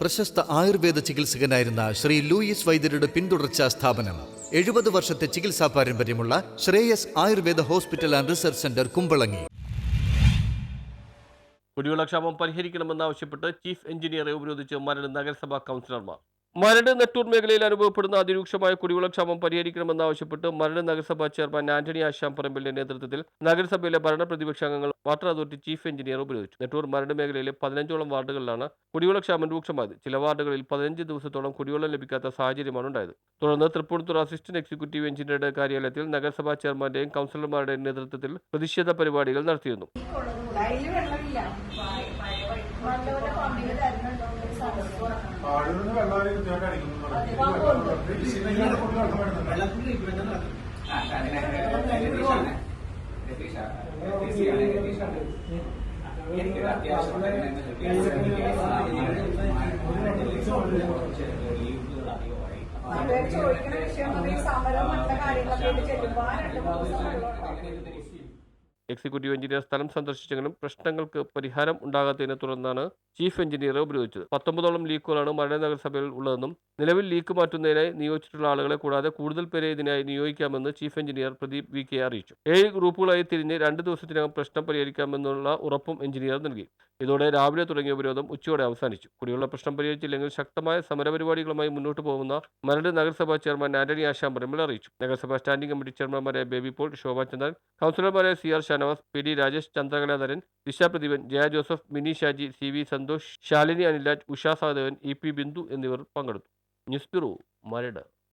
പ്രശസ്ത ആയുർവേദ ചികിത്സകനായിരുന്ന ശ്രീ ലൂയിസ് വൈദ്യരുടെ പിന്തുടർച്ചാ സ്ഥാപനം. എഴുപത് വർഷത്തെ ചികിത്സാ പാരമ്പര്യമുള്ള Shreyas Ayurveda hospital and research centre Kumbalangi. കുടിവെള്ളക്ഷാമം പരിഹരിക്കണമെന്നാവശ്യപ്പെട്ട് ചീഫ് എഞ്ചിനീയറെ ഉപരോധിച്ച് മരട് നഗരസഭാ കൗൺസിലർമാർ. മരട് നെട്ടൂർ മേഖലയിൽ അനുഭവപ്പെടുന്ന അതിരൂക്ഷമായ കുടിവെള്ളക്ഷാമം പരിഹരിക്കണമെന്നാവശ്യപ്പെട്ട് മരട് നഗരസഭാ ചെയർമാൻ ആന്റണി ആശാം പറമ്പിലിന്റെ നേതൃത്വത്തിൽ നഗരസഭയിലെ ഭരണ പ്രതിപക്ഷ അംഗങ്ങൾ വാട്ടർ അതോറിറ്റി ചീഫ് എഞ്ചിനീയർ ഉപയോഗിച്ചു നെട്ടൂർ മരട് മേഖലയിലെ പതിനഞ്ചോളം വാർഡുകളിലാണ് കുടിവെള്ളക്ഷാമം രൂക്ഷമായത്. ചില വാർഡുകളിൽ പതിനഞ്ച് ദിവസത്തോളം കുടിവെള്ളം ലഭിക്കാത്ത സാഹചര്യമാണ് ഉണ്ടായത്. തുടർന്ന് തൃപ്പൂണിത്തുറ അസിസ്റ്റന്റ് എക്സിക്യൂട്ടീവ് എഞ്ചിനീയറുടെ കാര്യാലയത്തിൽ നഗരസഭാ ചെയർമാന്റെയും കൗൺസിലർമാരുടെയും നേതൃത്വത്തിൽ പ്രതിഷേധ പരിപാടികൾ നടത്തിയിരുന്നു. വെള്ളം കൃത്യമായിട്ട് അടിക്കുന്നുണ്ട് നാട്ടുകാർ ചോദിക്കുന്ന വിഷയം എന്ന് പറഞ്ഞാൽ ഈ സമരം മറ്റുള്ള കാര്യങ്ങളൊക്കെ ചെല്ലുമ്പോൾ ആ രണ്ട് മൂന്ന് ദിവസം എക്സിക്യൂട്ടീവ് എഞ്ചിനീയർ സ്ഥലം സന്ദർശിച്ചെങ്കിലും പ്രശ്നങ്ങൾക്ക് പരിഹാരം ഉണ്ടാകാത്തതിനെ തുടർന്നാണ് ചീഫ് എഞ്ചിനീയറെ ഉപയോഗിച്ചത് പത്തൊമ്പതോളം ലീക്കുകളാണ് മരട് നഗരസഭയിൽ ഉള്ളതെന്നും നിലവിൽ ലീക്ക് മാറ്റുന്നതിനായി നിയോഗിച്ചിട്ടുള്ള ആളുകളെ കൂടാതെ കൂടുതൽ പേരെ ഇതിനായി നിയോഗിക്കാമെന്ന് chief engineer Pradeep V K അറിയിച്ചു. ഏഴ് ഗ്രൂപ്പുകളായി തിരിഞ്ഞ് രണ്ട് ദിവസത്തിനകം പ്രശ്നം പരിഹരിക്കാമെന്നുള്ള ഉറപ്പും എഞ്ചിനീയർ നൽകി. ഇതോടെ രാവിലെ തുടങ്ങിയ ഉപരോധം ഉച്ചയോടെ അവസാനിച്ചു. കുടിവെള്ള പ്രശ്നം പരിഹരിച്ചില്ലെങ്കിൽ ശക്തമായ സമരപരിപാടികളുമായി മുന്നോട്ട് പോകുന്ന മരട് നഗരസഭാ ചെയർമാൻ ആന്റണി ആശാമ്പരമ്പിൽ അറിയിച്ചു. നഗരസഭാ സ്റ്റാൻഡിംഗ് കമ്മിറ്റി ചെയർമാൻമാരായ ബേബി പോൾ ശോഭാ ചന്ദ്രൻ കൗൺസിലർമാരായ C R Shanavas P D Rajesh Chandrakaladharan Disha Pradeepan Jaya Joseph Mini Shaji C V Santhosh Shalini Anilaj Usha Sahadevan E P Bindu എന്നിവർ പങ്കെടുത്തു. News bureau Maradu.